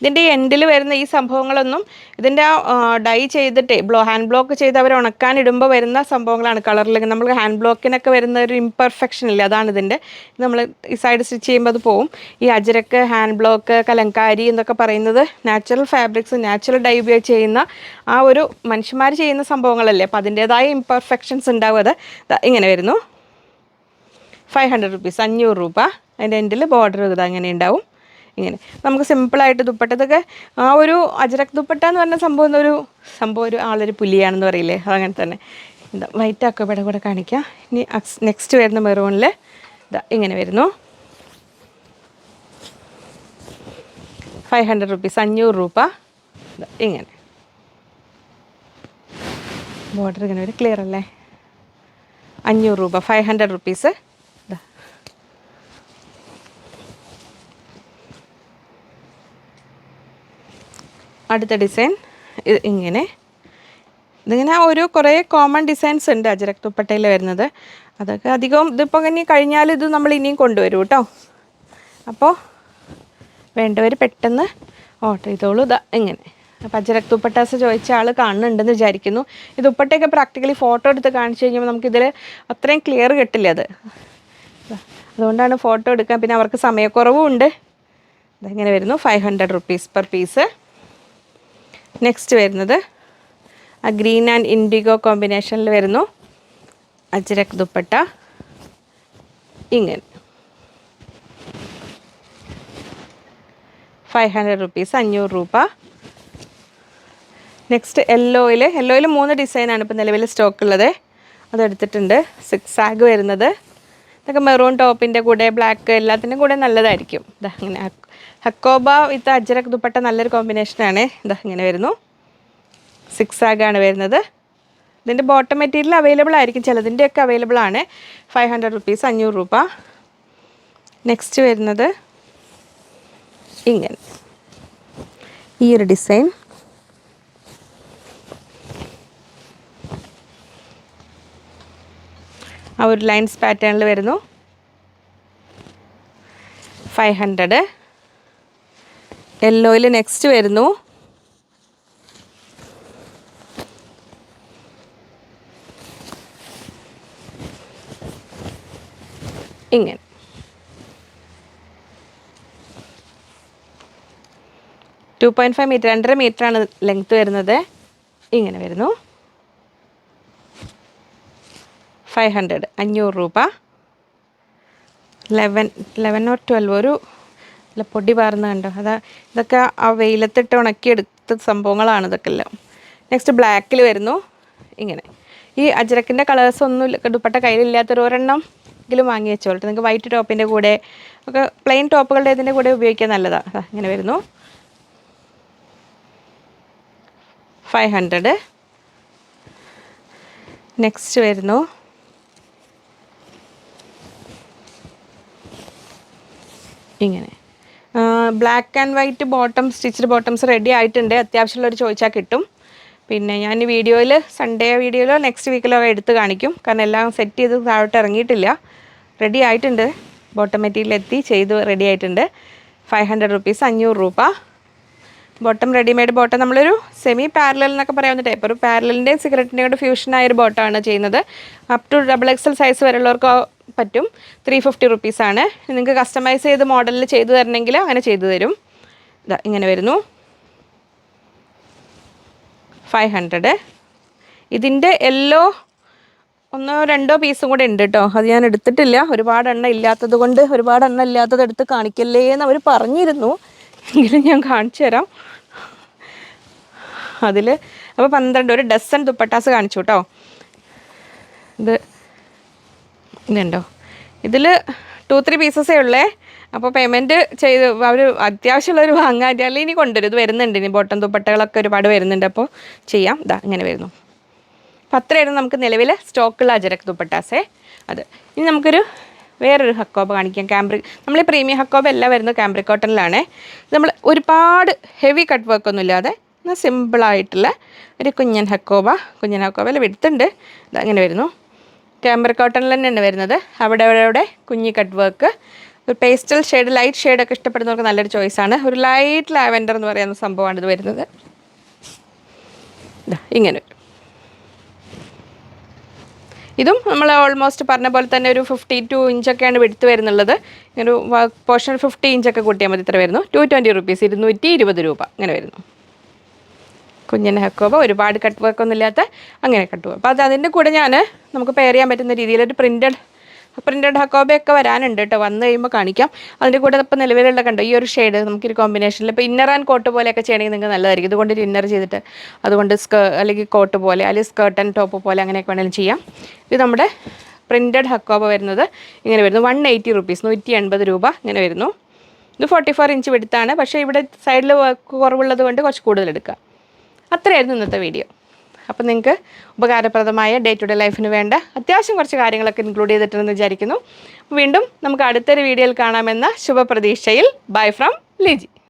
ഇതിന്റെ എൻഡിൽ വരുന്ന ഈ സംഭവങ്ങളൊന്നും ഇതിന്റെ ആ ഡൈ ചെയ്തിട്ട് ബ്ലോ ഹാൻഡ് ബ്ലോക്ക് ചെയ്ത് അവർ ഉണക്കാൻ ഇടുമ്പോൾ വരുന്ന സംഭവങ്ങളാണ് കളറിൽ നമ്മൾ ഹാൻഡ് ബ്ലോക്കിനൊക്കെ വരുന്ന ഒരു ഇംപെർഫെക്ഷൻ ഇല്ല അതാണ് ഇതിന്റെ നമ്മൾ ഈ സൈഡ് സ്റ്റിച്ച് ചെയ്യുമ്പോൾ അത് പോവും. ഈ അജരക്ക് ഹാൻഡ് ബ്ലോക്ക് കലങ്കാരി എന്നൊക്കെ പറയുന്നത് നാച്ചുറൽ ഫാബ്രിക്സ് നാച്ചുറൽ ഡൈ ഉപയോഗിച്ച് ചെയ്യുന്ന ആ ഒരു മനുഷ്യന്മാർ ചെയ്യുന്ന സംഭവങ്ങളല്ലേ. അപ്പോൾ അതിന്റേതായ ഇംപെർഫെക്ഷൻസ് ഉണ്ടാവും അത്. ഇങ്ങനെ വരുന്നു. ഫൈവ് ഹൺഡ്രഡ് റുപ്പീസ് അഞ്ഞൂറ് രൂപ. അതിന്റെ എൻഡിൽ ബോർഡർ ഇത് അങ്ങനെ ഉണ്ടാവും. ഇങ്ങനെ. നമുക്ക് സിമ്പിളായിട്ട് ദുപ്പട്ട ഇതൊക്കെ ആ ഒരു അജരക് ദുപ്പട്ട എന്ന് പറഞ്ഞ സംഭവം ഒരു സംഭവം ഒരു ആളൊരു പുലിയാണെന്ന് പറയില്ലേ? അതങ്ങനെ തന്നെ. ഇതാ വൈറ്റ് അക്കോബയുടെ കൂടെ കാണിക്കാം. ഇനി നെക്സ്റ്റ് വരുന്ന മെറൂണിൽ ഇതാ ഇങ്ങനെ വരുന്നു. ഫൈവ് ഹൺഡ്രഡ് റുപ്പീസ് അഞ്ഞൂറ് രൂപ. ഇങ്ങനെ. ബോർഡർ ഇങ്ങനെ ഒരു ക്ലിയർ അല്ലേ? അഞ്ഞൂറ് രൂപ ഫൈവ് ഹൺഡ്രഡ് റുപ്പീസ് അടുത്ത ഡിസൈൻ ഇങ്ങനെ. ഇതിങ്ങനെ ഒരു കുറേ കോമൺ ഡിസൈൻസ് ഉണ്ട് അജരക് ദുപ്പട്ടയിൽ വരുന്നത്. അതൊക്കെ അധികവും ഇതിപ്പോൾ ഇനി കഴിഞ്ഞാൽ ഇത് നമ്മൾ ഇനിയും കൊണ്ടുവരും കേട്ടോ അപ്പോൾ വേണ്ടവർ പെട്ടെന്ന് ഓർഡർ ചെയ്തോളൂ. ഇതാ ഇങ്ങനെ. അപ്പോൾ അജരക് ദുപ്പട്ടാസ് ചോദിച്ച ആൾ കാണുന്നുണ്ടെന്ന് വിചാരിക്കുന്നു. ഈ ദുപ്പട്ടയൊക്കെ പ്രാക്ടിക്കലി ഫോട്ടോ എടുത്ത് കാണിച്ചു കഴിഞ്ഞാൽ നമുക്കിതിൽ അത്രയും ക്ലിയർ കിട്ടില്ല അത്. അതുകൊണ്ടാണ് ഫോട്ടോ എടുക്കാൻ. പിന്നെ അവർക്ക് സമയക്കുറവും ഉണ്ട്. അതെങ്ങനെ വരുന്നു. Five hundred rupees per piece next വരുന്നത്. ആ ഗ്രീൻ ആൻഡ് ഇൻഡിഗോ കോമ്പിനേഷനിൽ വരുന്നു. അജ്രക് ദുപ്പട്ട. ഇങ്ങനെ. ഫൈവ് ഹൺഡ്രഡ് റുപ്പീസ് അഞ്ഞൂറ് രൂപ. നെക്സ്റ്റ് യെല്ലോയിൽ യെല്ലോയിൽ മൂന്ന് ഡിസൈനാണ് ഇപ്പോൾ നിലവിൽ സ്റ്റോക്ക് ഉള്ളത്. അതെടുത്തിട്ടുണ്ട് സിക്സ് ആഗ് വരുന്നത്. ഇതൊക്കെ മെറൂൺ ടോപ്പിന്റെ കൂടെ ബ്ലാക്ക് എല്ലാത്തിന്റെ കൂടെ നല്ലതായിരിക്കും. ഇതങ്ങനെ ഹക്കോബ വിത്ത് അജ്രക് ദുപ്പട്ട നല്ലൊരു കോമ്പിനേഷനാണ് ഇതാ ഇങ്ങനെ വരുന്നു. സിക്സ് ആഗാണ് വരുന്നത്. ഇതിന്റെ ബോട്ടം മെറ്റീരിയൽ അവൈലബിൾ ആയിരിക്കും. ചിലതിന്റെയൊക്കെ അവൈലബിൾ ആണ്. ഫൈവ് ഹൺഡ്രഡ് റുപ്പീസ് അഞ്ഞൂറ് രൂപ. നെക്സ്റ്റ് വരുന്നത് ഇങ്ങനെ. ഈ ഒരു ഡിസൈൻ ആ ഒരു ലൈൻസ് പാറ്റേണിൽ വരുന്നു. ഫൈവ് ഹൺഡ്രഡ് യെല്ലോയിൽ നെക്സ്റ്റ് വരുന്നു. ഇങ്ങനെ. ടു പോയിന്റ് ഫൈവ് മീറ്റർ രണ്ടര മീറ്ററാണ് ലെങ്ത്ത് വരുന്നത്. ഇങ്ങനെ വരുന്നു. ഫൈവ് ഹൺഡ്രഡ് അഞ്ഞൂറ് രൂപ. ലെവൻ ലെവൻ ഓർ ട്വൽവ് ഒരു ഇല്ല പൊടി പാർന്ന് കണ്ടോ? അതാ ഇതൊക്കെ ആ വെയിലത്തിട്ട് ഉണക്കിയെടുത്ത സംഭവങ്ങളാണ് ഇതൊക്കെ എല്ലാം നെക്സ്റ്റ് ബ്ലാക്കിൽ വരുന്നു. ഇങ്ങനെ. ഈ അജ്രക്കിന്റെ കളേഴ്സ് ഒന്നും ദുപ്പട്ട കയ്യിലില്ലാത്തൊരു ഒരെണ്ണം എങ്കിലും വാങ്ങി വെച്ചോളൂ നിങ്ങൾക്ക് വൈറ്റ് ടോപ്പിന്റെ കൂടെ ഒക്കെ പ്ലെയിൻ ടോപ്പുകളുടെ ഇതിന്റെ കൂടെ ഉപയോഗിക്കാൻ നല്ലതാണ് ഇങ്ങനെ വരുന്നു. ഫൈവ് ഹൺഡ്രഡ് നെക്സ്റ്റ് വരുന്നു. ഇങ്ങനെ. Black and white bottom stitched bottoms ready ആയിട്ടുണ്ട്. അത്യാവശ്യമുള്ളവർ ചോദിച്ചാൽ കിട്ടും. പിന്നെ ഞാൻ വീഡിയോയിൽ സൺഡേ വീഡിയോയിലോ നെക്സ്റ്റ് വീക്കിലോ എടുത്ത് കാണിക്കും. കാരണം എല്ലാം സെറ്റ് ചെയ്ത് താഴോട്ട് ഇറങ്ങിയിട്ടില്ല. റെഡി ആയിട്ടുണ്ട്. ബോട്ടം മെറ്റീരിയൽ എത്തി ചെയ്ത് റെഡി ആയിട്ടുണ്ട്. ഫൈവ് ഹൺഡ്രഡ് റുപ്പീസ് അഞ്ഞൂറ് രൂപ. ബോട്ടം റെഡിമെയ്ഡ് ബോട്ടം നമ്മളൊരു സെമി പാരലൽ എന്നൊക്കെ പറയാവുന്ന ടൈപ്പ് ഒരു പാരലിന്റെയും സിഗരറ്റിന്റെയും കൂടെ ഫ്യൂഷനായ ഒരു ബോട്ടമാണ് ചെയ്യുന്നത്. Up to double XL size വരെയുള്ളവർക്ക് പറ്റും. ത്രീ ഫിഫ്റ്റി റുപ്പീസാണ് നിങ്ങൾക്ക് കസ്റ്റമൈസ് ചെയ്ത് മോഡലിൽ ചെയ്തു തരണമെങ്കിൽ അങ്ങനെ ചെയ്തു തരും. ഇതാ ഇങ്ങനെ വരുന്നു. ഫൈവ് ഹൺഡ്രഡ് ഇതിന്റെ യെല്ലോ ഒന്നോ രണ്ടോ പീസും കൂടെ ഉണ്ട് കേട്ടോ അത് ഞാൻ എടുത്തിട്ടില്ല. ഒരുപാട് എണ്ണ ഇല്ലാത്തത് കൊണ്ട് ഒരുപാട് എണ്ണ ഇല്ലാത്തത് എടുത്ത് കാണിക്കല്ലേ എന്ന് അവർ പറഞ്ഞിരുന്നു. എങ്കിലും ഞാൻ കാണിച്ചു തരാം. അതിൽ അപ്പോൾ പന്ത്രണ്ട് ഒരു ഡസൻ ദുപ്പട്ടാസ് കാണിച്ചു കേട്ടോ ഇത് ഇതുണ്ടോ? ഇതിൽ ടു ത്രീ പീസസേ ഉള്ളേ. അപ്പോൾ പേയ്മെന്റ് ചെയ്ത് അവർ അത്യാവശ്യമുള്ളവർ വാങ്ങാൻ അല്ലെങ്കിൽ ഇനി കൊണ്ടുവരും ഇത് വരുന്നുണ്ട് ഇനി ബോട്ടം ദുപ്പട്ടകളൊക്കെ ഒരുപാട് വരുന്നുണ്ട്. അപ്പോൾ ചെയ്യാം. ഇതാ ഇങ്ങനെ വരുന്നു. അപ്പം അത്രയായിരുന്നു നമുക്ക് നിലവിലെ സ്റ്റോക്കുള്ള അജരക് ദുപ്പട്ടാസേ. അത്. ഇനി നമുക്കൊരു വേറൊരു ഹക്കോബ് കാണിക്കാം. ക്യാമ്പ്രിക് നമ്മൾ പ്രീമിയം ഹക്കോബ് എല്ലാം വരുന്നത് ക്യാമ്പ്രിക് കോട്ടണിലാണ് നമ്മൾ ഒരുപാട് ഹെവി കട്ട് വർക്ക് ഒന്നും ഇല്ലാതെ എന്നാൽ സിമ്പിളായിട്ടുള്ള ഒരു കുഞ്ഞൻ ഹക്കോബ. കുഞ്ഞൻ ഹക്കോബയിൽ വിടുത്തുണ്ട്. അങ്ങനെ വരുന്നു. ക്യാമ്പർ കോട്ടണിൽ തന്നെയാണ് വരുന്നത്. അവിടെ അവിടെ അവിടെ കുഞ്ഞി കട്ട് വർക്ക് ഒരു പേസ്റ്റൽ ഷെയ്ഡ് ലൈറ്റ് ഷെയ്ഡൊക്കെ ഇഷ്ടപ്പെടുന്നവർക്ക് നല്ലൊരു ചോയ്സാണ് ഒരു ലൈറ്റ് ലാവെൻഡർ എന്ന് പറയുന്ന സംഭവമാണ് ഇത് വരുന്നത്. ഇങ്ങനെ. ഇതും നമ്മൾ ഓൾമോസ്റ്റ് പറഞ്ഞ പോലെ തന്നെ ഒരു ഫിഫ്റ്റി ടു ഇഞ്ചൊക്കെയാണ് വിടുത്ത് വരുന്നുള്ളത്. ഒരു പോർഷൻ ഫിഫ്റ്റി ഇഞ്ചൊക്കെ കൂട്ടിയാൽ മതി ഇത്ര വരുന്നു. ടു ട്വന്റി റുപ്പീസ് ഇരുന്നൂറ്റി ഇരുപത് രൂപ അങ്ങനെ വരുന്നു. കുഞ്ഞിന്റെ ഹക്കോബ ഒരുപാട് കട്ട് വർക്ക് ഒന്നും ഇല്ലാത്ത അങ്ങനെ കട്ട് വർക്ക് അപ്പോൾ അത് അതിന്റെ കൂടെ ഞാൻ നമുക്ക് പെയർ ചെയ്യാൻ പറ്റുന്ന രീതിയിൽ ഒരു പ്രിന്റഡ് പ്രിന്റഡ് ഹക്കോബയൊക്കെ വരാനുണ്ട് കേട്ടോ വന്നു കഴിയുമ്പോൾ കാണിക്കാം. അതിന്റെ കൂടെ ഇപ്പോൾ നിലവിലുള്ള കണ്ടോ ഈ ഒരു ഷെയ്ഡ് നമുക്കൊരു കോമ്പിനേഷനിൽ ഇപ്പോൾ ഇന്നർ ആൻഡ് കോട്ട് പോലെയൊക്കെ ചെയ്യണമെങ്കിൽ നിങ്ങൾക്ക് നല്ലതായിരിക്കും. ഇതുകൊണ്ട് ഒരു ഇന്നർ ചെയ്തിട്ട് അതുകൊണ്ട് സ്കേ അല്ലെങ്കിൽ കോട്ട് പോലെ അല്ലെങ്കിൽ സ്കേർട്ട് ആൻഡ് ടോപ്പ് പോലെ അങ്ങനെയൊക്കെ വേണമെങ്കിലും ചെയ്യാം. ഇത് നമ്മുടെ പ്രിന്റഡ് ഹക്കോബ വരുന്നത് ഇങ്ങനെ വരുന്നു. വൺ എയ്റ്റി റുപ്പീസ് നൂറ്റി എൺപത് രൂപ ഇങ്ങനെ വരുന്നു. ഇത് ഫോർട്ടി ഫോർ ഇഞ്ച് വെടുത്താണ് പക്ഷേ ഇവിടെ സൈഡിൽ കുറവുള്ളത് കൊണ്ട് കുറച്ച് കൂടുതൽ എടുക്കുക അത്രയായിരുന്നു ഇന്നത്തെ വീഡിയോ അപ്പോൾ നിങ്ങൾക്ക് ഉപകാരപ്രദമായ ഡേ ടു ഡേ ലൈഫിന് വേണ്ട അത്യാവശ്യം കുറച്ച് കാര്യങ്ങളൊക്കെ ഇൻക്ലൂഡ് ചെയ്തിട്ടുണ്ടെന്ന് വിചാരിക്കുന്നു. വീണ്ടും നമുക്ക് അടുത്തൊരു വീഡിയോയിൽ കാണാമെന്ന ശുഭപ്രതീക്ഷയിൽ. Bye from Liji